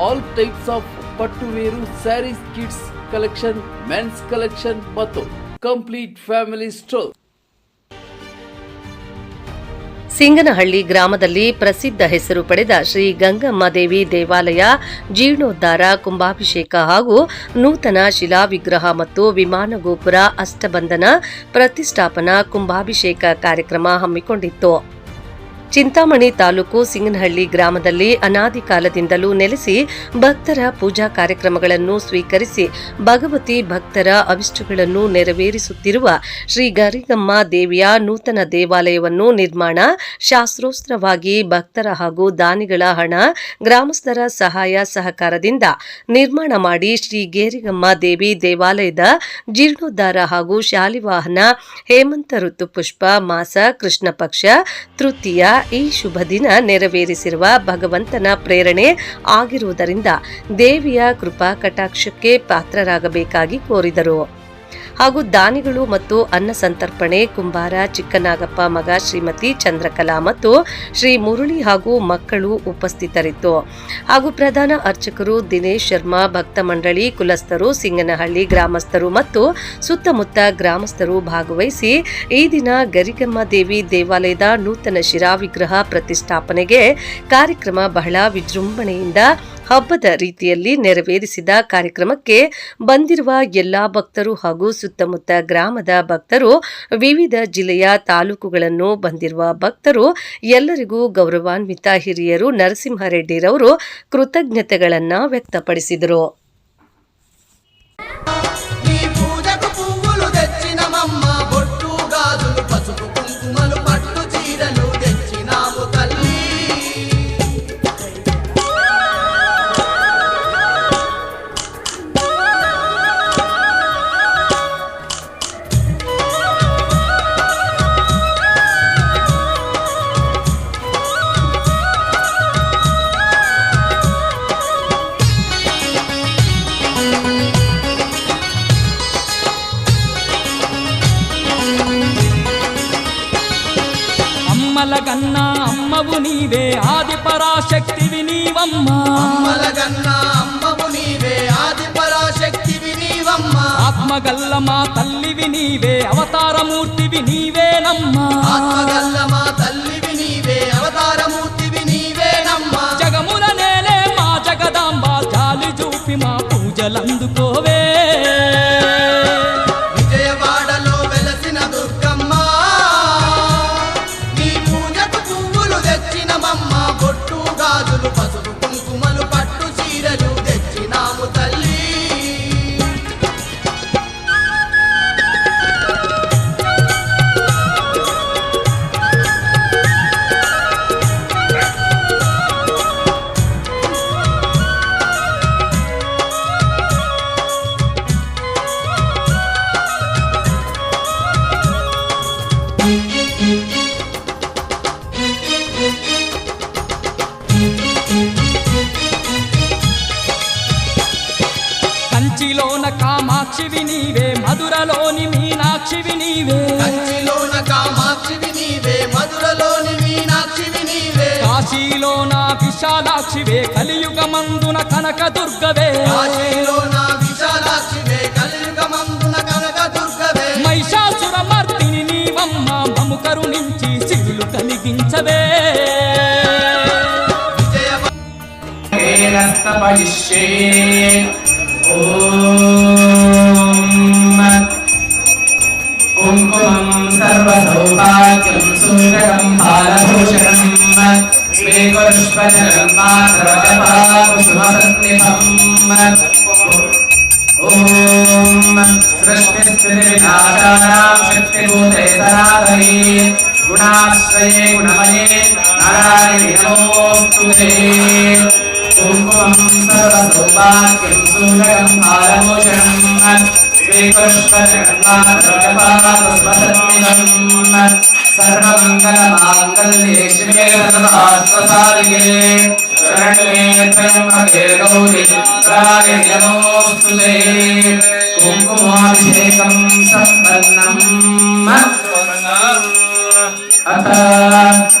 all types of ಪಟ್ಟುವೇರು sarees kids collection men's collection ಮತ್ತು complete family store Singanahalli ಗ್ರಾಮದಲ್ಲಿ ಪ್ರಸಿದ್ಧ ಹೆಸರು ಪಡೆದ ಶ್ರೀ ಗಂಗಮ್ಮ ದೇವಿ ದೇವಾಲಯ, ಜೀರ್ಣೋದ್ಧಾರ, ಕುಂಭಾಭಿಷೇಕ ಹಾಗೂ ನೂತನ ಶಿಲಾವಿಗ್ರಹ ಮತ್ತು ವಿಮಾನ ಗೋಪುರ ಅಷ್ಟಬಂಧನ ಪ್ರತಿಷ್ಠಾಪನಾ ಕುಂಭಾಭಿಷೇಕ ಕಾರ್ಯಕ್ರಮ ಹಮ್ಮಿಕೊಂಡಿತ್ತು. ಚಿಂತಾಮಣಿ ತಾಲೂಕು ಸಿಂಗನಹಳ್ಳಿ ಗ್ರಾಮದಲ್ಲಿ ಅನಾದಿ ಕಾಲದಿಂದಲೂ ನೆಲೆಸಿ ಭಕ್ತರ ಪೂಜಾ ಕಾರ್ಯಕ್ರಮಗಳನ್ನು ಸ್ವೀಕರಿಸಿ ಭಗವತಿ ಭಕ್ತರ ಅವಿಷ್ಟಗಳನ್ನು ನೆರವೇರಿಸುತ್ತಿರುವ ಶ್ರೀ ಗರಿಗಮ್ಮ ದೇವಿಯ ನೂತನ ದೇವಾಲಯವನ್ನು ನಿರ್ಮಾಣ, ಶಾಸ್ತ್ರೋಸ್ತ್ರವಾಗಿ ಭಕ್ತರ ಹಾಗೂ ದಾನಿಗಳ ಹಣ, ಗ್ರಾಮಸ್ಥರ ಸಹಾಯ ಸಹಕಾರದಿಂದ ನಿರ್ಮಾಣ ಮಾಡಿ ಶ್ರೀ ಗೇರಿಗಮ್ಮ ದೇವಿ ದೇವಾಲಯದ ಜೀರ್ಣೋದ್ಧಾರ ಹಾಗೂ ಶಾಲಿವಾಹನ ಹೇಮಂತ ಋತುಪುಷ್ಪ, ಮಾಸ ಕೃಷ್ಣ ಪಕ್ಷ ತೃತೀಯ ಈ ಶುಭ ದಿನ ನೆರವೇರಿಸಿರುವ ಭಗವಂತನ ಪ್ರೇರಣೆ ಆಗಿರುವುದರಿಂದ ದೇವಿಯ ಕೃಪಾ ಕಟಾಕ್ಷಕ್ಕೆ ಪಾತ್ರರಾಗಬೇಕಾಗಿ ಕೋರಿದರು. ಹಾಗೂ ದಾನಿಗಳು ಮತ್ತು ಅನ್ನ ಸಂತರ್ಪಣೆ, ಕುಂಬಾರ, ಚಿಕ್ಕನಾಗಪ್ಪ ಮಗ ಶ್ರೀಮತಿ ಚಂದ್ರಕಲಾ ಮತ್ತು ಶ್ರೀ ಮುರುಳಿ ಹಾಗೂ ಮಕ್ಕಳು ಉಪಸ್ಥಿತರಿತ್ತು. ಹಾಗೂ ಪ್ರಧಾನ ಅರ್ಚಕರು ದಿನೇಶ್ ಶರ್ಮಾ, ಭಕ್ತ ಮಂಡಳಿ ಕುಲಸ್ಥರು, ಸಿಂಗನಹಳ್ಳಿ ಗ್ರಾಮಸ್ಥರು ಮತ್ತು ಸುತ್ತಮುತ್ತ ಗ್ರಾಮಸ್ಥರು ಭಾಗವಹಿಸಿ ಈ ದಿನ ಗರಿಗಮ್ಮ ದೇವಿ ದೇವಾಲಯದ ನೂತನ ಶಿರಾವಿಗ್ರಹ ಪ್ರತಿಷ್ಠಾಪನೆಗೆ ಕಾರ್ಯಕ್ರಮ ಬಹಳ ವಿಜೃಂಭಣೆಯಿಂದ ಹಬ್ಬದ ರೀತಿಯಲ್ಲಿ ನೆರವೇರಿಸಿದ ಕಾರ್ಯಕ್ರಮಕ್ಕೆ ಬಂದಿರುವ ಎಲ್ಲಾ ಭಕ್ತರು ಹಾಗೂ ಸುತ್ತಮುತ್ತ ಗ್ರಾಮದ ಭಕ್ತರು, ವಿವಿಧ ಜಿಲ್ಲೆಯ ತಾಲೂಕುಗಳನ್ನು ಬಂದಿರುವ ಭಕ್ತರು, ಎಲ್ಲರಿಗೂ ಗೌರವಾನ್ವಿತ ಹಿರಿಯರು ನರಸಿಂಹರೆಡ್ಡಿರವರು ಕೃತಜ್ಞತೆಗಳನ್ನು ವ್ಯಕ್ತಪಡಿಸಿದರು. అమ్మల కన్నా అమ్మవు నీవే ఆది పరాశక్తివి నీవమ్మ. అమ్మలగన్న అమ్మవు నీవే ఆది పరాశక్తివి నీవమ్మ. ఆత్మగల్ల మా తల్లివి నీవే అవతారమూర్తివి నీవేనమ్మా. ఆత్మగల్ల మా తల్లివి నీవే అవతారమూర్తివి నీవేనమ్మ. జగముల నేలే మా జగదాంబ జాలి చూపి మా పూజలందుకోవే. కామాక్షివి నీవే మధురలోని మీనాక్షివి నీవే. కంచిలోన కామాక్షివి నీవే మధురలోని మీనాక్షివి నీవే. కాశీలోన విశాలాక్షివే కలియుగమందున కనక దుర్గవే కాశీలోన విశాలాక్షివే కలియుగమందున కనక దుర్గవే మహిషాసుర మర్దిని నీవమ్మ మము కరుణించి సిరులు కలిగించవే. విజయవ కుంకుమం సర్వసౌభాగ్యం సూరకం బాలభూషణం శ్రీకరుష్పజన్మాధరజపాకుసుమసన్నిధం ఓం సృష్టిస్థితివినాశానాం శక్తిభూతే సనాతనీ గుణాశ్రయే గుణమయే నారాయణి నమోऽస్తు తే కుంకుమం సర్వసౌభాగ్యం సూరకం బాలభూషణం सर्वमङ्गलमाङ्गल्ये शिवे सर्वार्थसाधिके शरण्ये त्र्यम्बके गौरि प्राणे नमोऽस्तु ते कुङ्कुमाभिषेकं सम्पन्नम् अथ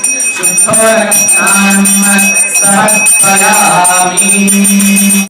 शुद्धोरक्तान्मत्सत्पदामि